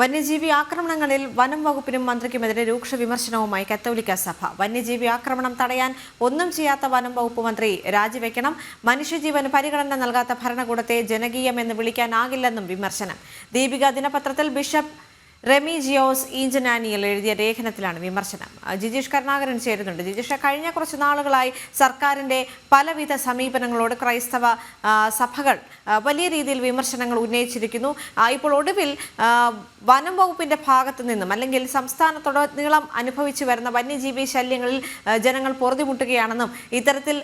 വന്യജീവി ആക്രമണങ്ങളിൽ വനം വകുപ്പിനും മന്ത്രിക്കുമെതിരെ രൂക്ഷ വിമർശനവുമായി കത്തോലിക്ക സഭ. വന്യജീവി ആക്രമണം തടയാൻ ഒന്നും ചെയ്യാത്ത വനം വകുപ്പ് മന്ത്രി രാജിവെക്കണം. മനുഷ്യജീവന് പരിഗണന നൽകാത്ത ഭരണകൂടത്തെ ജനകീയമെന്ന് വിളിക്കാനാകില്ലെന്നും വിമർശനം. ദീപിക ദിനപത്രത്തിൽ ബിഷപ്പ് റെമി ജിയോസ് ഈഞ്ചനാനിയൽ എഴുതിയ ലേഖനത്തിലാണ് വിമർശനം. ജിജീഷ് കരുണാകരൻ ചേരുന്നുണ്ട്. ജിജീഷ് കഴിഞ്ഞ കുറച്ച് നാളുകളായി സർക്കാരിന്റെ പലവിധ സമീപനങ്ങളോട് ക്രൈസ്തവ സഭകൾ വലിയ രീതിയിൽ വിമർശനങ്ങൾ ഉന്നയിച്ചിരിക്കുന്നു. ഇപ്പോൾ ഒടുവിൽ വനം വകുപ്പിന്റെ ഭാഗത്തു നിന്നും അല്ലെങ്കിൽ സംസ്ഥാനത്തുടനീളം അനുഭവിച്ചു വരുന്ന വന്യജീവി ശല്യങ്ങളിൽ ജനങ്ങൾ പൊറുതിമുട്ടുകയാണെന്നും ഇത്തരത്തിൽ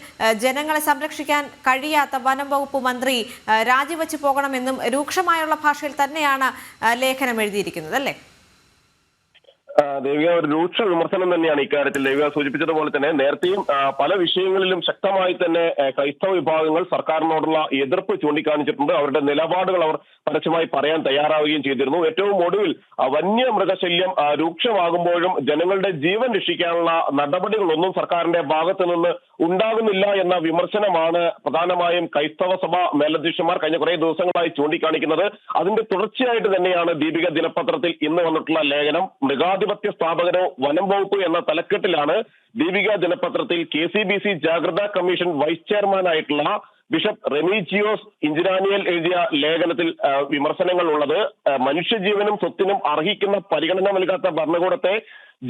ജനങ്ങളെ സംരക്ഷിക്കാൻ കഴിയാത്ത വനം വകുപ്പ് മന്ത്രി രാജിവെച്ചു പോകണമെന്നും രൂക്ഷമായുള്ള ഭാഷയിൽ തന്നെയാണ് ലേഖനം എഴുതിയിരിക്കുന്നത് അല്ലേ? ദേവിക ഒരു രൂക്ഷ വിമർശനം തന്നെയാണ് ഇക്കാര്യത്തിൽ ദേവിക സൂചിപ്പിച്ചതുപോലെ തന്നെ. നേരത്തെയും പല വിഷയങ്ങളിലും ശക്തമായി തന്നെ ക്രൈസ്തവ വിഭാഗങ്ങൾ സർക്കാരിനോടുള്ള എതിർപ്പ് ചൂണ്ടിക്കാണിച്ചിട്ടുണ്ട്. അവരുടെ നിലപാടുകൾ അവർ പരസ്യമായി പറയാൻ തയ്യാറാവുകയും ചെയ്തിരുന്നു. ഏറ്റവും ഒടുവിൽ വന്യമൃഗശല്യം രൂക്ഷമാകുമ്പോഴും ജനങ്ങളുടെ ജീവൻ രക്ഷിക്കാനുള്ള നടപടികളൊന്നും സർക്കാരിന്റെ ഭാഗത്ത് നിന്ന് ഉണ്ടാകുന്നില്ല എന്ന വിമർശനമാണ് പ്രധാനമായും ക്രൈസ്തവ സഭ മേലധ്യക്ഷന്മാർ കഴിഞ്ഞ കുറേ ദിവസങ്ങളായി ചൂണ്ടിക്കാണിക്കുന്നത്. അതിന്റെ തുടർച്ചയായിട്ട് തന്നെയാണ് ദീപിക ദിനപത്രത്തിൽ ഇന്ന് വന്നിട്ടുള്ള ലേഖനം. മൃഗാധിപത്യ സ്ഥാപകരോ വനം വകുപ്പ് എന്ന തലക്കെട്ടിലാണ് ദീപിക ദിനപത്രത്തിൽ കെ സി ബി സി ജാഗ്രതാ കമ്മീഷൻ വൈസ് ചെയർമാനായിട്ടുള്ള ബിഷപ്പ് റെമീജിയോസ് ഇഞ്ചിരാനിയൽ എഴുതിയ ലേഖനത്തിൽ വിമർശനങ്ങൾ ഉള്ളത് മനുഷ്യജീവനും സ്വത്തിനും അർഹിക്കുന്ന പരിഗണന നൽകാത്ത ഭരണകൂടത്തെ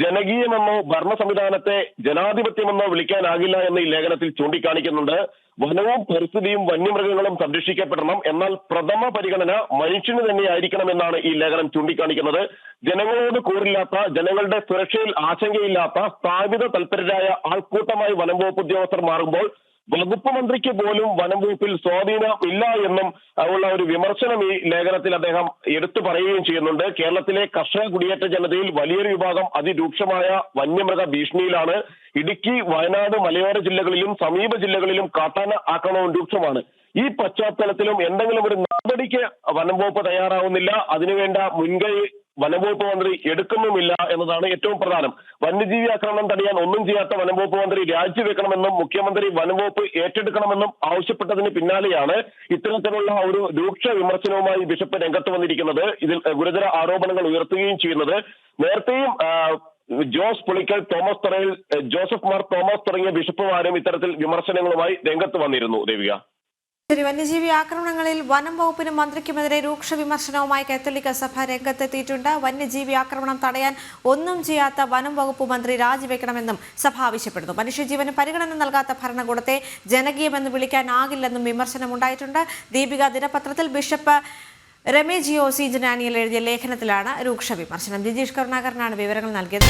ജനകീയമെന്നോ ഭരണ സംവിധാനത്തെ ജനാധിപത്യമെന്നോ വിളിക്കാനാകില്ല എന്ന് ഈ ലേഖനത്തിൽ ചൂണ്ടിക്കാണിക്കുന്നുണ്ട്. വനവും പരിസ്ഥിതിയും വന്യമൃഗങ്ങളും സംരക്ഷിക്കപ്പെടണം. എന്നാൽ പ്രഥമ പരിഗണന മനുഷ്യന് തന്നെയായിരിക്കണമെന്നാണ് ഈ ലേഖനം ചൂണ്ടിക്കാണിക്കുന്നത്. ജനങ്ങളോട് കൂറില്ലാത്ത ജനങ്ങളുടെ സുരക്ഷയിൽ ആശങ്കയില്ലാത്ത സ്ഥാപിത തൽപരരായ ആൾക്കൂട്ടമായി വനം വകുപ്പ് ഉദ്യോഗസ്ഥർ മാറുമ്പോൾ വകുപ്പ് മന്ത്രിക്ക് പോലും വനം വകുപ്പിൽ സ്വാധീനം ഇല്ല എന്നും ഉള്ള ഒരു വിമർശനം ഈ ലേഖനത്തിൽ അദ്ദേഹം എടുത്തു പറയുകയും ചെയ്യുന്നുണ്ട്. കേരളത്തിലെ കർഷക കുടിയേറ്റ ജനതയിൽ വലിയൊരു വിഭാഗം അതിരൂക്ഷമായ വന്യമൃഗ ഭീഷണിയിലാണ്. ഇടുക്കി വയനാട് മലയോര ജില്ലകളിലും സമീപ ജില്ലകളിലും കാട്ടാന ആക്രമണം രൂക്ഷമാണ്. ഈ പശ്ചാത്തലത്തിലും എന്തെങ്കിലും ഒരു നടപടിക്ക് വനം വകുപ്പ് തയ്യാറാവുന്നില്ല. അതിനുവേണ്ട മുൻകൈ വനംവകുപ്പ് മന്ത്രി എടുക്കുന്നുമില്ല എന്നതാണ് ഏറ്റവും പ്രധാനം. വന്യജീവി ആക്രമണം തടയാൻ ഒന്നും ചെയ്യാത്ത വനംവകുപ്പ് മന്ത്രി രാജിവെക്കണമെന്നും മുഖ്യമന്ത്രി വനംവകുപ്പ് ഏറ്റെടുക്കണമെന്നും ആവശ്യപ്പെട്ടതിന് പിന്നാലെയാണ് ഇത്തരത്തിലുള്ള ഒരു രൂക്ഷ വിമർശനവുമായി ബിഷപ്പ് രംഗത്ത് വന്നിരിക്കുന്നത്. ഇതിൽ ഗുരുതര ആരോപണങ്ങൾ ഉയർത്തുകയും ചെയ്യുന്നത്. നേരത്തെയും ജോസ് പുളിക്കൽ തോമസ് തറയിൽ ജോസഫ് മാർ തോമസ് തുടങ്ങിയ ബിഷപ്പുമാരും ഇത്തരത്തിൽ വിമർശനങ്ങളുമായി രംഗത്ത് വന്നിരുന്നു. ദേവിക. വന്യജീവി ആക്രമണങ്ങളിൽ വനം വകുപ്പിനും മന്ത്രിക്കുമെതിരെ രൂക്ഷ വിമർശനവുമായി കത്തോലിക്ക സഭ രംഗത്തെത്തിയിട്ടുണ്ട്. വന്യജീവി ആക്രമണം തടയാൻ ഒന്നും ചെയ്യാത്ത വനം വകുപ്പ് മന്ത്രി രാജിവെക്കണമെന്നും സഭ ആവശ്യപ്പെടുന്നു. മനുഷ്യജീവന് പരിഗണന നൽകാത്ത ഭരണകൂടത്തെ ജനകീയമെന്ന് വിളിക്കാനാകില്ലെന്നും വിമർശനമുണ്ടായിട്ടുണ്ട്. ദീപിക ദിനപത്രത്തിൽ ബിഷപ്പ് രമേജിയോ സി ജനാനിയൽ എഴുതിയ ലേഖനത്തിലാണ് രൂക്ഷ വിമർശനം. ജിജീഷ് കരുണാകരനാണ് വിവരങ്ങൾ നൽകിയത്.